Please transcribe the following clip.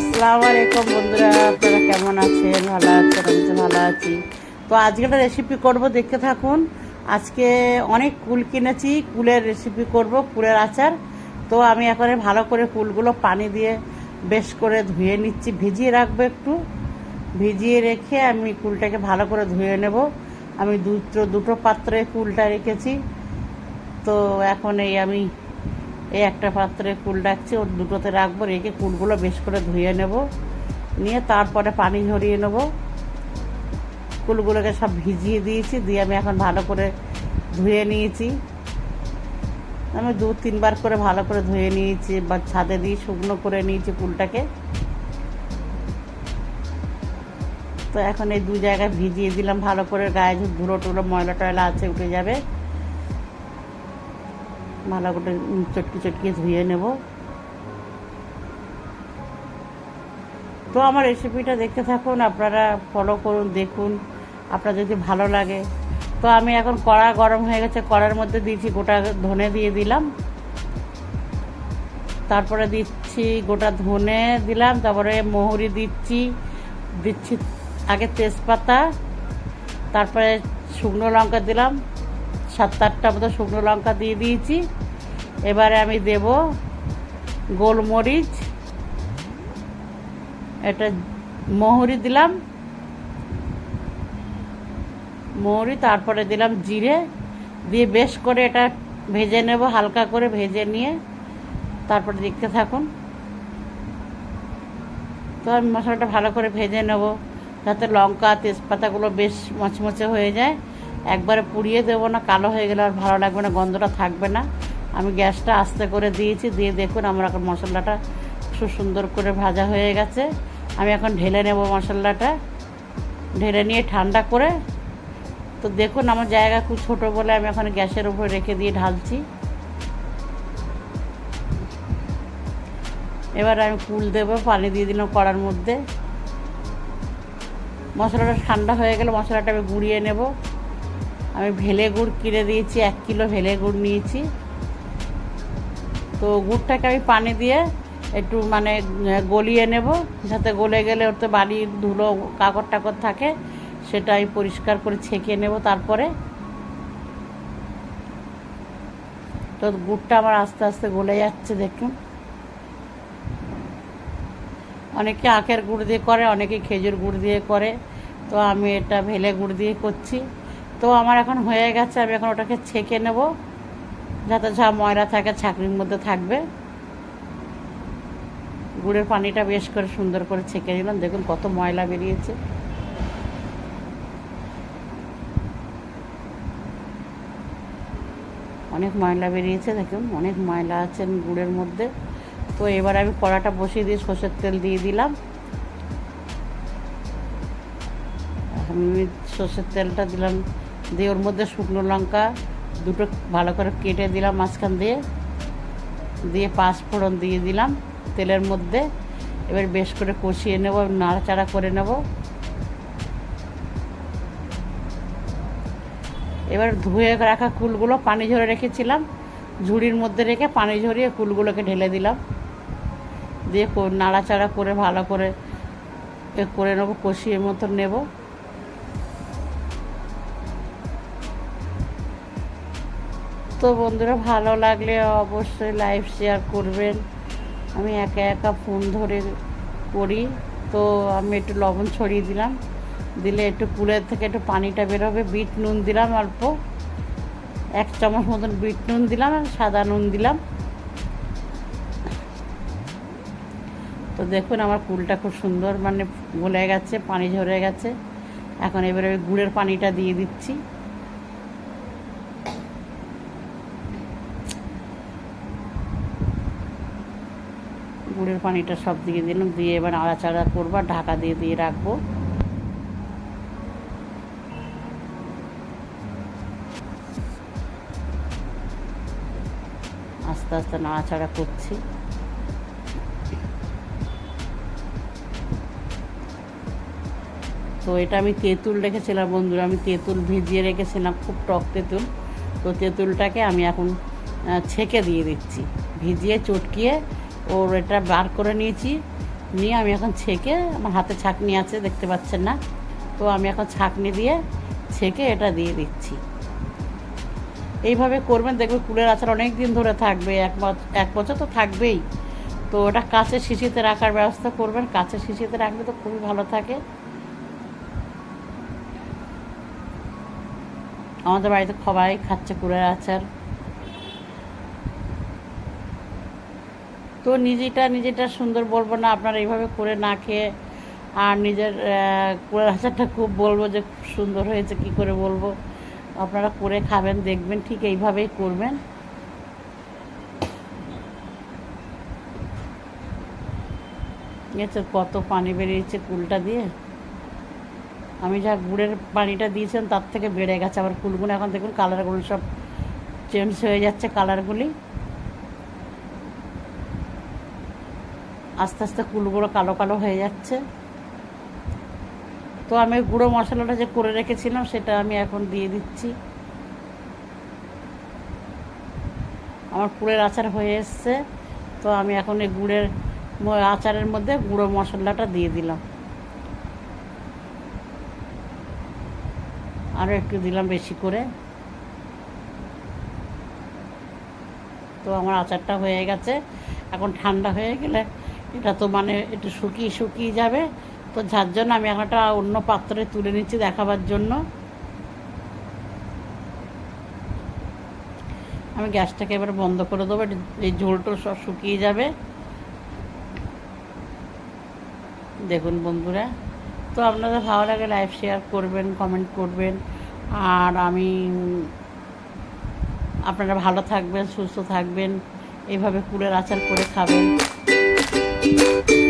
আসসালামু আলাইকুম বন্ধুরা, আপনারা কেমন আছেন? ভালো আছেন? আমি তো ভালো আছি। তো আজকে একটা রেসিপি করব, দেখতে থাকুন। আজকে অনেক কুল কিনেছি, কুলের রেসিপি করব, কুলের আচার। তো আমি এখন ভালো করে কুলগুলো পানি দিয়ে বেশ করে ধুয়ে নিচ্ছি, ভিজিয়ে রাখব একটু। ভিজিয়ে রেখে আমি কুলটাকে ভালো করে ধুয়ে নেব। আমি দুটো দুটো পাত্রে কুলটা রেখেছি। তো এখন এই আমি এই একটা পাত্রে কুল ডাকছি, ওর দুটোতে রাখব, রেখে কুলগুলো বেশ করে ধুয়ে নেব। নিয়ে তারপরে পানি ঝরিয়ে নেব। কুলগুলোকে সব ভিজিয়ে দিয়েছি, দিয়ে আমি এখন ভালো করে ধুয়ে নিয়েছি। আমি দু, তিনবার করে ভালো করে ধুয়ে নিয়েছি, বা ছাদে দিয়ে শুকনো করে নিয়েছি কুলটাকে তো এখন এই দু জায়গায় ভিজিয়ে দিলাম, ভালো করে গায়ে ধুলো টুলো ময়লা টয়লা আছে উঠে যাবে। ভালো করে চটকি চটকি ধুয়ে নেব। তো আমার রেসিপিটা দেখতে থাকুন, আপনারা ফলো করুন, দেখুন, আপনার যদি ভালো লাগে। তো আমি এখন কড়া গরম হয়ে গেছে, কড়ার মধ্যে দিয়েছি গোটা ধনে দিয়ে দিলাম। তারপরে দিচ্ছি গোটা ধনে দিলাম, তারপরে মহুরি দিচ্ছি দিচ্ছি আগে তেজপাতা, তারপরে শুকনো লঙ্কা দিলাম। সাত আটটা মতো শুকনো লঙ্কা দিয়ে দিয়েছি। এবারে আমি দেব গোলমরিচ। এটা মহুরি দিলাম। মৌরি তারপরে দিলাম জিরে। দিয়ে বেশ করে এটা ভেজে নেব, হালকা করে ভেজে নিয়ে। তারপরে দেখতে থাকুন। তো আমি মশলাটা ভালো করে ভেজে নেব, যাতে লঙ্কা, তেজপাতাগুলো বেশ মচমচে হয়ে যায়। একবারে পুড়িয়ে দেবো না, কালো হয়ে গেলে আর ভালো লাগবে না, গন্ধটা থাকবে না। আমি গ্যাসটা আস্তে করে দিয়েছি, দিয়ে দেখুন আমার এখন মশলাটা সুন্দর করে ভাজা হয়ে গেছে। আমি এখন ঢেলে নেব মশলাটা। ঢেলে নিয়ে ঠান্ডা করে, তো দেখুন আমার জায়গা খুব ছোটো বলে আমি এখন গ্যাসের উপরে রেখে দিয়ে ঢালছি। এবার আমি কুল দেবো, পানি দিয়ে দিলাম কড়ার মধ্যে। মশলাটা ঠান্ডা হয়ে গেলে মশলাটা আমি গুঁড়িয়ে নেব। আমি ভেলে গুড় কিনে দিয়েছি, এক কিলো ভেলে গুড় নিয়েছি। তো গুড়টাকে আমি পানি দিয়ে একটু মানে গলিয়ে নেব। যাতে গলে গেলে ওতে বাড়ির ধুলো কাকড় টাকর থাকে, সেটা আমি পরিষ্কার করে ছেঁকে নেব তারপরে। তো গুড়টা আমার আস্তে আস্তে গলে যাচ্ছে, দেখুন। অনেকে আখের গুড় দিয়ে করে, অনেকে খেজুর গুড় দিয়ে করে। তো আমি এটা ভেলে গুড় দিয়ে করছি। তো আমার এখন হয়ে গেছে, আমি এখন ওটাকে ছেঁকে নেব, যাতে যা ময়লা থাকে ছাকরির মধ্যে থাকবে। গুড়ের পানিটা বেশ করে সুন্দর করে ছেঁকে নিলাম, দেখুন কত ময়লা বেরিয়েছে। অনেক ময়লা বেরিয়েছে, দেখুন, অনেক ময়লা আছে গুড়ের মধ্যে। তো এবার আমি কড়াটা বসিয়ে দিয়ে সর্ষের তেল দিয়ে দিলাম। আমি সর্ষের তেলটা দিলাম দিয়ে ওর মধ্যে শুকনো লঙ্কা দুটো ভালো করে কেটে দিলাম মাঝখান দিয়ে। দিয়ে পাঁচ ফোড়ন দিয়ে দিলাম তেলের মধ্যে। এবার বেশ করে কষিয়ে নেব, নাড়াচাড়া করে নেব। এবার ধুয়ে রাখা কুলগুলো পানি ঝরে রেখেছিলাম। ঝুড়ির মধ্যে রেখে পানি ঝরিয়ে কুলগুলোকে ঢেলে দিলাম। দিয়ে নাড়াচাড়া করে ভালো করে করে নেব, কষিয়ে মতো নেব। তো বন্ধুরা ভালো লাগলে অবশ্যই লাইভ শেয়ার করবেন। আমি একা একা ফোন ধরে করি। তো আমি একটু লবণ ছড়িয়ে দিলাম। দিলে একটু কুলের থেকে একটু পানিটা বেরোবে। বিট নুন দিলাম অল্প। এক চামচ মতন বিট নুন দিলাম আর সাদা নুন দিলাম। তো দেখুন আমার কুলটা খুব সুন্দর মানে গলে গেছে, পানি ঝরে গেছে। এখন এবারে গুড়ের পানিটা দিয়ে দিচ্ছি। গুড়ের পানিটা সব দিয়ে দিলাম, দিয়ে এবার আড়াচাড়া করব ঢাকা দিয়ে দিয়ে রাখব। আস্তে আস্তে নাড়াচাড়া করছি। তো এটা আমি তেঁতুল রেখেছিলাম বন্ধুরা, আমি তেঁতুল ভিজিয়ে রেখেছিলাম, খুব টক তেঁতুল। তো তেঁতুলটাকে আমি এখন ছেঁকে দিয়ে দিচ্ছি। ভিজিয়ে, চটকিয়ে ওর এটা বার করে নিয়েছি। নিয়ে আমি এখন ছেঁকে, আমার হাতে ছাঁকনি আছে, দেখতে পাচ্ছেন না। তো আমি এখন ছাঁকনি দিয়ে ছেঁকে এটা দিয়ে দিচ্ছি। এইভাবে করবেন, দেখবেন কুলের আচার অনেক দিন ধরে থাকবে, এক এক বছর তো থাকবেই। তো ওটা কাঁচের শিশিতে রাখার ব্যবস্থা করবেন, কাঁচের শিশিতে রাখলে তো খুবই ভালো থাকে। আমাদের বাড়িতে সবাই খাচ্ছে কুলের আচার। তো নিজেটা নিজেটা সুন্দর বলব না, আপনারা এইভাবে করে না খেয়ে আর নিজের কুলের আচারটা খুব বলব যে খুব সুন্দর হয়েছে, কি করে বলব? আপনারা করে খাবেন, দেখবেন, ঠিক এইভাবেই করবেন। গেছে, কত পানি বেরিয়েছে কুলটা দিয়ে। আমি যা গুড়ের পানিটা দিয়েছিলাম, তার থেকে বেড়ে গেছে। আবার কুলগুলো এখন দেখুন কালারগুলো সব চেঞ্জ হয়ে যাচ্ছে কালারগুলি আস্তে আস্তে কুলগুলো কালো কালো হয়ে যাচ্ছে। তো আমি গুঁড়ো মশলাটা যে করে রেখেছিলাম, সেটা আমি এখন দিয়ে দিচ্ছি। আমার কুলের আচার হয়ে এসছে, তো আমি এখন এই গুড়ের আচারের মধ্যে গুঁড়ো মশলাটা দিয়ে দিলাম। আরও একটু দিলাম বেশি করে। তো আমার আচারটা হয়ে গেছে। এখন ঠান্ডা হয়ে গেলে এটা তো মানে একটু শুকিয়ে শুকিয়ে যাবে। তো যার জন্য আমি এখন একটা অন্য পাত্রে তুলে নিচ্ছি দেখাবার জন্য। আমি গ্যাসটাকে এবার বন্ধ করে দেবো এই ঝোলটো সব শুকিয়ে যাবে। দেখুন বন্ধুরা, তো আপনাদের ভালো লাগে লাইভ শেয়ার করবেন, কমেন্ট করবেন। আর আমি আপনারা ভালো থাকবেন, সুস্থ থাকবেন এইভাবে কুলের আচার করে খাবেন। Bye.